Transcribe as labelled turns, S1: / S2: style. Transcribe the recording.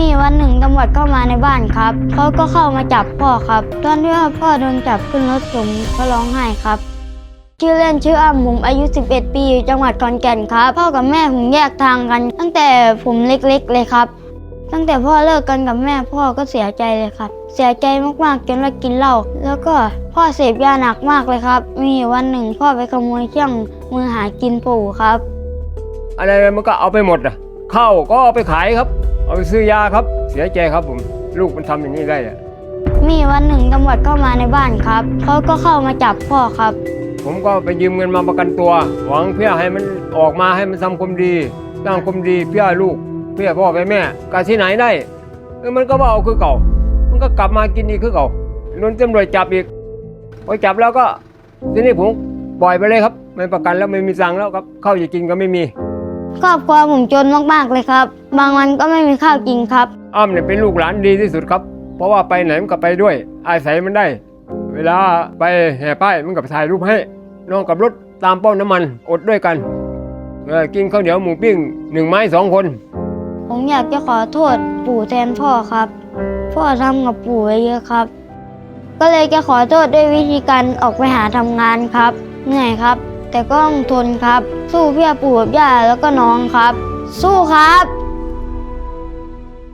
S1: มีวันหนึ่งตำรวจเข้ามาในบ้านครับ เขาก็เข้ามาจับพ่อครับ ตอนที่ว่าพ่อโดนจับขึ้นรถผมก็ร้องไห้ครับ ชื่อเล่นชื่ออ้ำผมอายุ 11 ปีอยู่จังหวัดขอนแก่นครับ พ่อกับแม่ผมแยกทางกัน ตั้งแต่ผมเล็กๆเลยครับ ตั้งแต่พ่อเลิกกันกับแม่พ่อก็เสียใจเลยครับ เสียใจมากๆจนว่ากินเหล้าแล้วก็พ่อเสพยาหนักมากเลยครับ มีวันหนึ่งพ่อไปขโมยเครื่องมือหากินปู่ครับ
S2: อะไรมันก็เอาไปหมดอะข้าวก็เอาไปขายครับ เอาไปซื้อยาครับ เสียใจครับผม ลูกมันทำอย่างนี้ได้อะ
S1: มีวันหนึ่งตำรวจเข้ามาในบ้านครับเขาก็เข้ามาจับพ่อครับ
S2: ผมก็ไปยืมเงินมาประกันตัว หวังเพื่อให้มันออกมาให้มันทำความดีสร้างความดีเพื่อลูก เพื่อพ่อไปแม่กาที่ไหนได้เออมันก็มาเอาคือเก่า มันก็กลับมากินอีกคือเก่าโดนตำรวจจับอีกพอจับแล้วก็ทีนี้ผมปล่อยไปเลยครับไม่ประกันแล้วไม่มีตังค์แล้วครับข้าวจะกินก็ไม่มี
S1: ครอบครัวผมจนมากๆเลยครับ บางวันก็ไม่มีข้าวกินครับ
S2: อ้ำเนี่ยเป็นลูกหลานดีที่สุดครับ เพราะว่าไปไหนมันก็ไปด้วย อาศัยมันได้ เวลาไปแห่ป้ายมันก็ไปถ่ายรูปให้นอนกับรถตามป้อมน้ำมันอดด้วยกันเออกินข้าวเหนียวหมูปิ้งหนึ่งไม้สองคน
S1: ผมอยากจะขอโทษปู่แทนพ่อครับ พ่อทำกับปู่ไว้เยอะครับ ก็เลยจะขอโทษด้วยวิธีการออกไปหาทำงานครับ เหนื่อยครับ แต่ก็ต้องทนครับ สู้เพื่อปู่กับย่าแล้วก็น้องครับ สู้ครับ